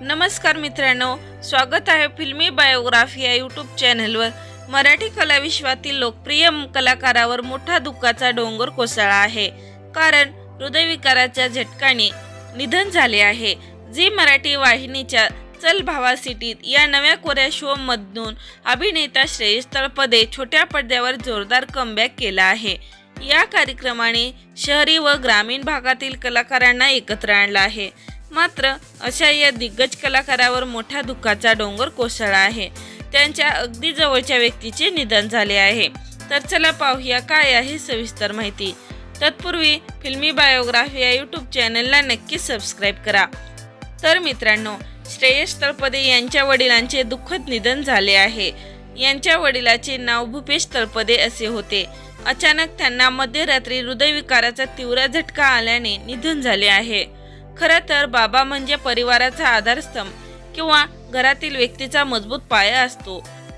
नमस्कार मित्रांनो स्वागत आहे फिल्मी बायोग्राफी या यूट्यूब चॅनलवर मराठी कलाविश्वातील लोकप्रिय कलाकारावर मोठा दुःखाचा डोंगर कोसळला आहे. कारण हृदयविकाराच्या झटकाने निधन झाले आहे. झी मराठी वाहिनीच्या चल भावा सिटीत या नव्या कोऱ्या शोमधून अभिनेता श्रेयस तळपदे छोट्या पडद्यावर जोरदार कमबॅक केला आहे. या कार्यक्रमाने शहरी व ग्रामीण भागातील कलाकारांना एकत्र आणलं आहे. मात्र अशा या दिग्गज कलाकारावर मोठ्या दुःखाचा डोंगर कोसळला आहे. त्यांच्या अगदी जवळच्या व्यक्तीचे निधन झाले आहे. तर चला पाहूया काय आहे सविस्तर माहिती. तत्पूर्वी फिल्मी बायोग्राफी या यूट्यूब चॅनलला नक्की सबस्क्राईब करा. तर मित्रांनो श्रेयस तळपदे यांच्या वडिलांचे दुःखद निधन झाले आहे. यांच्या वडिलाचे नाव भूपेश तळपदे असे होते. अचानक त्यांना मध्यरात्री हृदयविकाराचा तीव्र झटका आल्याने निधन झाले आहे. खरं तर बाबा म्हणजे परिवाराचा आधारस्तंभ किंवा घरातील व्यक्तीचा मजबूत पाया असतो.